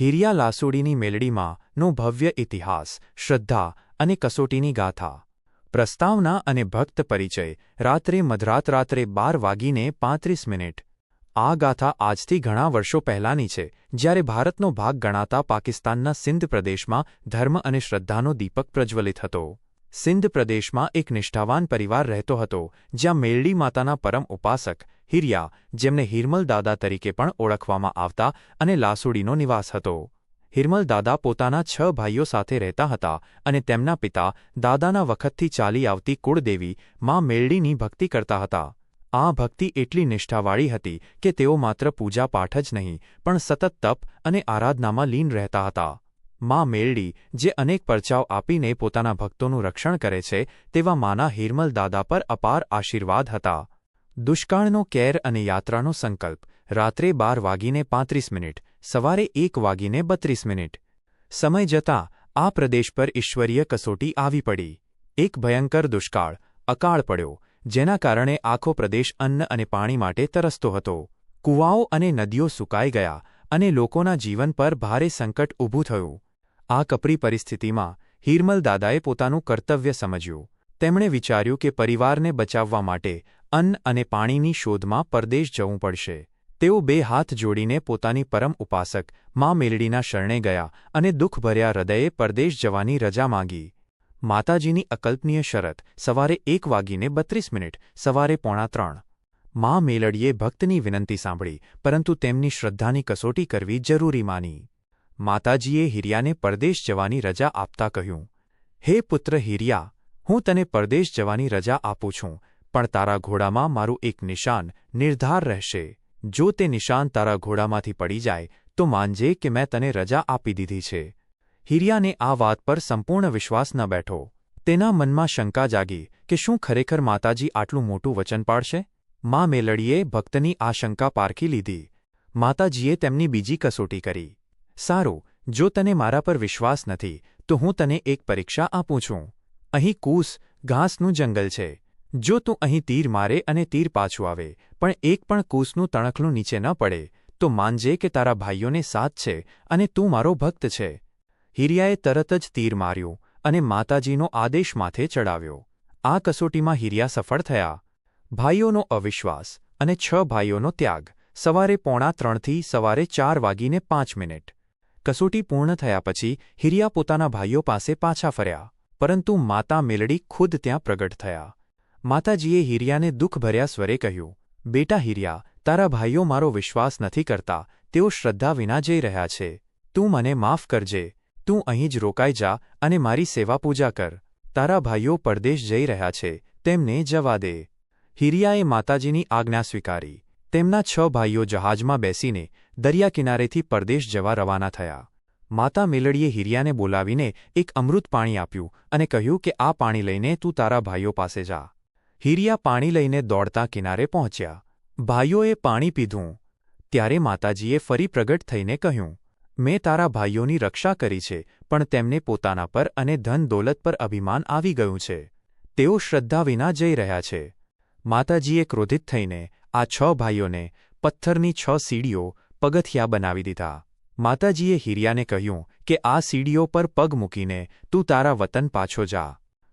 હિરિયા લાસોડીની મેલડીમાંનો ભવ્ય ઇતિહાસ, શ્રદ્ધા અને કસોટીની ગાથા. પ્રસ્તાવના અને ભક્ત પરિચય રાત્રે મધરાત રાત્રે બાર વાગીને પાંત્રીસ મિનિટ. આ ગાથા આજથી ઘણા વર્ષો પહેલાંની છે, જ્યારે ભારતનો ભાગ ગણાતા પાકિસ્તાનના સિંધ પ્રદેશમાં ધર્મ અને શ્રદ્ધાનો દીપક પ્રજ્વલિત હતો. સિંધ પ્રદેશમાં એક નિષ્ઠાવાન પરિવાર રહેતો હતો, જ્યાં મેલડી માતાના પરમ ઉપાસક હિરિયા, જેમને હિરમલ દાદા તરીકે પણ ઓળખવામાં આવતા અને લાસુડીનો નિવાસ હતો. હિરમલ દાદા પોતાના છ ભાઈઓ સાથે રહેતા હતા અને તેમના પિતા દાદાના વખતથી ચાલી આવતી કુળદેવી, મા મેલડીની ભક્તિ કરતા હતા. આ ભક્તિ એટલી નિષ્ઠાવાળી હતી કે તેઓ માત્ર પૂજાપાઠ જ નહીં, પણ સતત તપ અને આરાધનામાં લીન રહેતા હતા. મા મેલડી, જે અનેક પરચાવ આપીને પોતાના ભક્તોનું રક્ષણ કરે છે, તેવા માના હિરમલ દાદા પર અપાર આશીર્વાદ હતા. દુષ્કાળનો કેર અને યાત્રાનો સંકલ્પ. રાત્રે બાર વાગીને પાંત્રીસ મિનિટ, સવારે એક વાગીને બત્રીસ મિનિટ. સમય જતાં આ પ્રદેશ પર ઈશ્વરીય કસોટી આવી પડી. એક ભયંકર દુષ્કાળ, અકાળ પડ્યો, જેના કારણે આખો પ્રદેશ અન્ન અને પાણી માટે તરસતો હતો. કૂવાઓ અને નદીઓ સુકાઈ ગયા અને લોકોના જીવન પર ભારે સંકટ ઊભું થયું. આ કપરી પરિસ્થિતિમાં હિરમલ દાદાએ પોતાનું કર્તવ્ય સમજ્યું. તેમણે વિચાર્યું કે પરિવારને બચાવવા માટે અન્ન અને પાણીની શોધમાં પરદેશ જવું પડશે. તેઓ બે હાથ જોડીને પોતાની પરમ ઉપાસક, મા મેલડીના શરણે ગયા અને દુઃખભર્યા હૃદયે પરદેશ જવાની રજા માંગી. માતાજીની અકલ્પનીય શરત, સવારે એક વાગીને બત્રીસ મિનિટ, સવારે પોણા ત્રણ. મા મેલડીએ ભક્તની વિનંતી સાંભળી, પરંતુ તેમની શ્રદ્ધાની કસોટી કરવી જરૂરી માની. માતાજીએ હિરિયાને પરદેશ જવાની રજા આપતા કહ્યું, હે પુત્ર હિરિયા, હું તને પરદેશ જવાની રજા આપું છું પણ તારા ઘોડામાં મારું એક નિશાન નિર્ધાર રહેશે. જો તે નિશાન તારા ઘોડામાંથી પડી જાય, તો માનજે કે મેં તને રજા આપી દીધી છે. હિરિયાને આ વાત પર સંપૂર્ણ વિશ્વાસ ન બેઠો. તેના મનમાં શંકા જાગી કે શું ખરેખર માતાજી આટલું મોટું વચન પાડશે મા મેલડીએ ભક્તની આ શંકા પારખી લીધી. માતાજીએ તેમની બીજી કસોટી કરી. સારું, જો તને મારા પર વિશ્વાસ નથી, તો હું તને એક પરીક્ષા આપું છું. અહીં કૂસ, ઘાસનું જંગલ છે. જો તું અહીં તીર મારે અને તીર પાછું આવે, પણ એક પણ કૂસનું તણખલું નીચે ન પડે, તો માનજે કે તારા ભાઈઓને સાથ છે અને તું મારો ભક્ત છે. હિરિયાએ તરત જ તીર માર્યું અને માતાજીનો આદેશ માથે ચડાવ્યો. આ કસોટીમાં હિરિયા સફળ થયા. ભાઈઓનો અવિશ્વાસ અને છ ભાઈઓનો ત્યાગ. સવારે પોણા ત્રણથી સવારે ચાર વાગીને પાંચ મિનિટ. કસોટી પૂર્ણ થયા પછી હિરિયા પોતાના ભાઈઓ પાસે પાછા ફર્યા. પરંતુ માતા મેલડી ખુદ ત્યાં પ્રગટ થયા. માતાજીએ હિરિયાને દુઃખભર્યા સ્વરે કહ્યું, બેટા હિરિયા, તારા ભાઈઓ મારો વિશ્વાસ નથી કરતા, તેઓ શ્રદ્ધા વિના જઈ રહ્યા છે. તું મને માફ કરજે. તું અહીં જ રોકાઈ જા અને મારી સેવા પૂજા કર. તારા ભાઈઓ પરદેશ જઈ રહ્યા છે. તેમને જવા દે. હિરિયાએ માતાજીની આજ્ઞા સ્વીકારી. તેમના છ ભાઈઓ જહાજમાં બેસીને દરિયા કિનારેથી પરદેશ જવા રવાના થયા. માતા મેલડીએ હિરિયાને બોલાવીને એક અમૃત પાણી આપ્યું અને કહ્યું કે, આ પાણી લઈને તું તારા ભાઈઓ પાસે જા. હિરિયા પાણી લઈને દોડતા કિનારે પહોંચ્યા. ભાઈઓએ પાણી પીધું. ત્યારે માતાજીએ ફરી પ્રગટ થઈને કહ્યું, મેં તારા ભાઈઓની રક્ષા કરી છે, પણ તેમને પોતાના પર અને ધન દોલત પર અભિમાન આવી ગયું છે. તેઓ શ્રદ્ધા વિના જઈ રહ્યા છે. માતાજીએ ક્રોધિત થઈને આ છ ભાઈઓને પથ્થરની છ સીડીઓ પગથિયા બનાવી દીધા. માતાજીએ હિરિયાને કહ્યું કે, આ સીડીઓ પર પગ મૂકીને તું તારા વતન પાછો જા.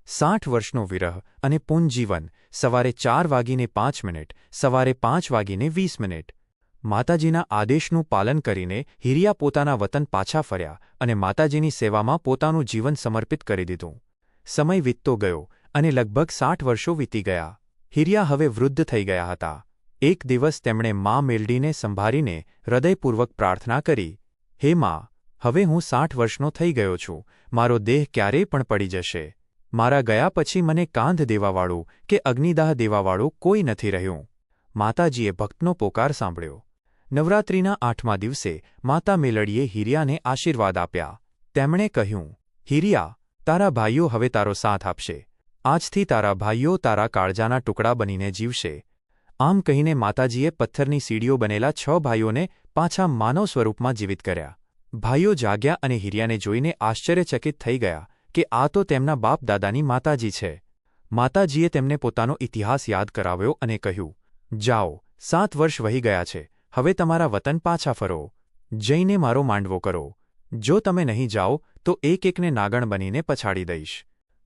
સાઠ વર્ષનો વિરહ અને પુનજીવન સવારે ચાર વાગીને પાંચ મિનિટ, સવારે પાંચ વાગીને વીસ મિનિટ. માતાજીના આદેશનું પાલન કરીને હિરિયા પોતાના વતન પાછા ફર્યા અને માતાજીની સેવામાં પોતાનું જીવન સમર્પિત કરી દીધું. સમય વીતતો ગયો અને લગભગ સાઠ વર્ષો વીતી ગયા. હિરિયા હવે વૃદ્ધ થઈ ગયા હતા. એક દિવસ તેમણે મા મેલડીને સંભાળીને હૃદયપૂર્વક પ્રાર્થના કરી, હે મા, હવે હું સાઠ વર્ષનો થઈ ગયો છું. મારો દેહ ક્યારેય પણ પડી જશે. મારા ગયા પછી મને કાંધ દેવાવાળું કે અગ્નિદાહ દેવાવાળું કોઈ નથી રહ્યું. માતાજીએ ભક્તનો પોકાર સાંભળ્યો. નવરાત્રિના આઠમા દિવસે માતા મેલડીએ હિરિયાને આશીર્વાદ આપ્યા. તેમણે કહ્યું, હિરિયા, તારા ભાઈઓ હવે તારો સાથ આપશે. આજથી તારા ભાઈઓ તારા કાળજાના ટુકડા બનીને જીવશે. આમ કહીને માતાજીએ પથ્થરની સીડીઓ બનેલા છ ભાઈઓને પાછા માનવ સ્વરૂપમાં જીવિત કર્યા. ભાઈઓ જાગ્યા અને હિરિયાને જોઈને આશ્ચર્યચકિત થઈ ગયા. કે આ તો તેમના બાપ દાદાની માતાજી છે. માતાજીએ તેમને પોતાનો ઇતિહાસ યાદ કરાવ્યો અને કહ્યું, જાઓ, સાત વર્ષ વહી ગયા છે, હવે તમારા વતન પાછા ફરો. જઈને મારો માંડવો કરો. જો તમે નહીં જાઓ, તો એક એકને નાગણ બનીને પછાડી દઈશ.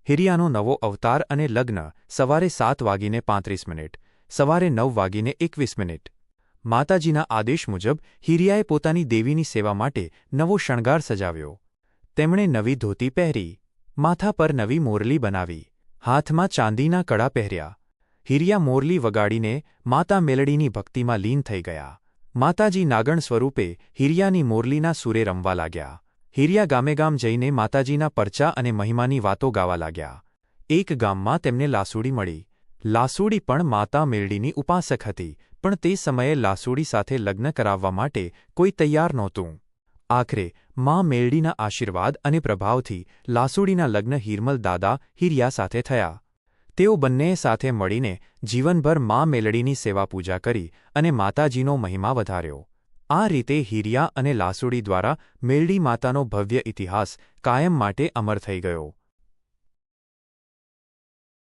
હિરિયાનો નવો અવતાર અને લગ્ન સવારે સાત વાગીને પાંત્રીસ મિનિટ, સવારે નવ વાગીને એકવીસ મિનિટ. માતાજીના આદેશ મુજબ હિરિયાએ પોતાની દેવીની સેવા માટે નવો શણગાર સજાવ્યો. તેમણે નવી ધોતી પહેરી માથા પર નવી મોરલી બનાવી, હાથમાં ચાંદીના કડા પહેર્યા. હિરિયા મોરલી વગાડીને માતા મેલડીની ભક્તિમાં લીન થઈ ગયા. માતાજી નાગણ સ્વરૂપે હિરિયાની મોરલીના સૂરે રમવા લાગ્યા. હિરિયા ગામેગામ જઈને માતાજીના પરચા અને મહિમાની વાતો ગાવા લાગ્યા. એક ગામમાં તેમને લાસુડી મળી. લાસુડી પણ માતા મેલડીની ઉપાસક હતી, પણ તે સમયે લાસુડી સાથે લગ્ન કરાવવા માટે કોઈ તૈયાર નહોતું. આખરે મા મેલડીના આશીર્વાદ અને પ્રભાવથી લાસુડીના લગ્ન હિરમલ દાદા હિરિયા સાથે થયા. તેઓ બંનેએ સાથે મળીને જીવનભર મા મેલડીની સેવા પૂજા કરી અને માતાજીનો મહિમા વધાર્યો. આ રીતે હિરિયા અને લાસુડી દ્વારા મેલડી માતાનો ભવ્ય ઇતિહાસ કાયમ માટે અમર થઈ ગયો.